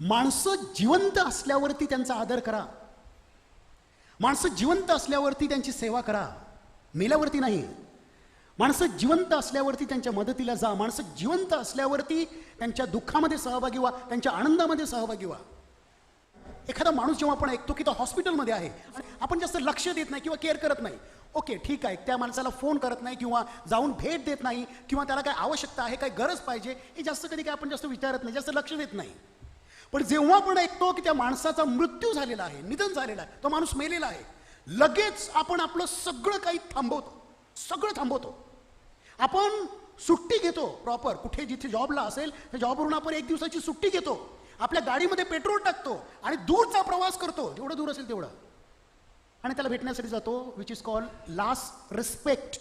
माणसं जिवंत असल्यावरती त्यांचा आदर करा. माणसं जिवंत असल्यावरती त्यांची सेवा करा. मेल्यावरती नाही. माणसं जिवंत असल्यावरती त्यांच्या मदतीला जा. माणसं जिवंत असल्यावरती त्यांच्या दुःखामध्ये सहभागी व्हा. त्यांच्या आनंदामध्ये सहभागी व्हा. एखादा माणूस जेव्हा आपण ऐकतो की तो हॉस्पिटलमध्ये आहे आपण जास्त लक्ष देत नाही किंवा केअर करत नाही ओके ठीक आहे त्या माणसाला फोन करत नाही किंवा जाऊन भेट देत नाही किंवा त्याला काय आवश्यकता आहे काय गरज पाहिजे हे जास्त कधी काय आपण जास्त विचारत नाही जास्त लक्ष देत नाही. पण जेव्हा आपण ऐकतो की त्या माणसाचा मृत्यू झालेला आहे निधन झालेला आहे तो माणूस मेलेला आहे लगेच आपण आपलं सगळं काही थांबवतो सगळं थांबवतो. आपण सुट्टी घेतो प्रॉपर कुठे जिथे जॉबला असेल त्या जॉबवरून आपण एक दिवसाची सुट्टी घेतो आपल्या गाडीमध्ये पेट्रोल टाकतो आणि दूरचा प्रवास करतो जेवढं दूर असेल तेवढं. आणि त्याला भेटण्यासाठी जातो which is call last respect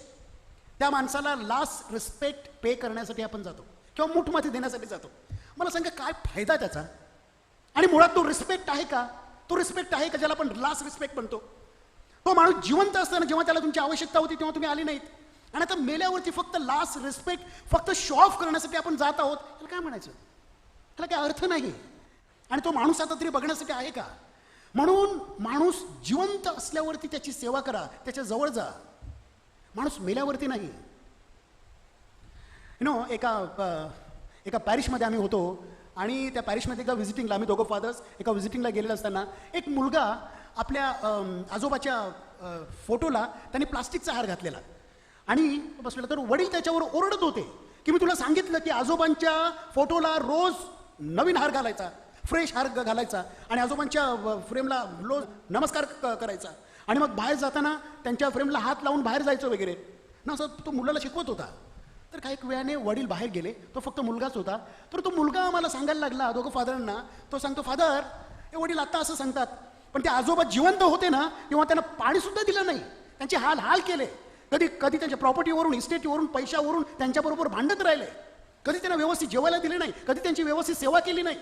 त्या माणसाला लास्ट रिस्पेक्ट पे करण्यासाठी आपण जातो किंवा मुठमाती देण्यासाठी जातो. मला सांगा काय फायदा त्याचा? आणि मुळात तो रिस्पेक्ट आहे का? तो रिस्पेक्ट आहे का? ज्याला आपण लास्ट रिस्पेक्ट म्हणतो. तो माणूस जिवंत असताना जेव्हा त्याला तुमची आवश्यकता होती तेव्हा तुम्ही आले नाहीत. आणि आता मेल्यावरती फक्त लास्ट रिस्पेक्ट फक्त शो ऑफ करण्यासाठी आपण जात आहोत त्याला काय म्हणायचं? त्याला काय अर्थ नाही आणि तो माणूस आता तरी बघण्यासाठी आहे का? म्हणून माणूस जिवंत असल्यावरती त्याची सेवा करा त्याच्याजवळ जा. माणूस मेल्यावरती नाही यु नो एका एका पॅरिशमध्ये आम्ही होतो. आणि त्या पॅरिशमध्ये एका व्हिजिटिंगला आम्ही दोघं फादर्स एका व्हिजिटिंगला गेलेलं असताना एक मुलगा आपल्या आजोबाच्या फोटोला त्यांनी प्लास्टिकचा हार घातलेला. आणि बसलेला तर वडील त्याच्यावर ओरडत होते की मी तुला सांगितलं की आजोबांच्या फोटोला रोज नवीन हार घालायचा फ्रेश हार घालायचा आणि आजोबांच्या फ्रेमला रोज नमस्कार करायचा. आणि मग बाहेर जाताना त्यांच्या फ्रेमला हात लावून बाहेर जायचं वगैरे. ना असं तो मुलाला शिकवत होता. तर काही वेळाने वडील बाहेर गेले. तो फक्त मुलगाच होता. तर तो मुलगा मला सांगायला लागला दोघं फादरांना. तो सांगतो फादर हे वडील आता असं सांगतात पण ते आजोबा जिवंत होते ना तेव्हा त्यांना पाणी सुद्धा दिलं नाही. त्यांचे हाल हाल केले. कधी कधी त्यांच्या प्रॉपर्टीवरून इस्टेटीवरून पैशावरून त्यांच्याबरोबर भांडत राहिले. कधी त्यांना व्यवस्थित जेवायला दिले नाही. कधी त्यांची व्यवस्थित सेवा केली नाही.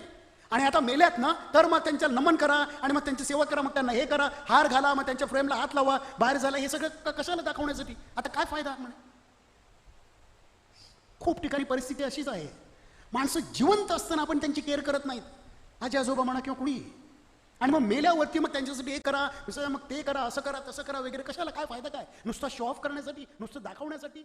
आणि आता मेल्यात ना तर मग त्यांच्या नमन करा आणि मग त्यांची सेवा करा मग त्यांना हे करा. हार घाला मग त्यांच्या फ्रेमला हात लावा. बाहेर झाला हे सगळं कशाला दाखवण्यासाठी? आता काय फायदा म्हणे? खूप ठिकाणी परिस्थिती अशीच आहे. माणसं जिवंत असताना आपण त्यांची केअर करत नाहीत. आजी आजोबा म्हणा किंवा कुणी. आणि मग मेल्यावरती मग त्यांच्यासाठी हे करा मग ते करा असं करा तसं करा वगैरे कशाला काय फायदा काय? नुसता शो ऑफ करण्यासाठी नुसतं दाखवण्यासाठी.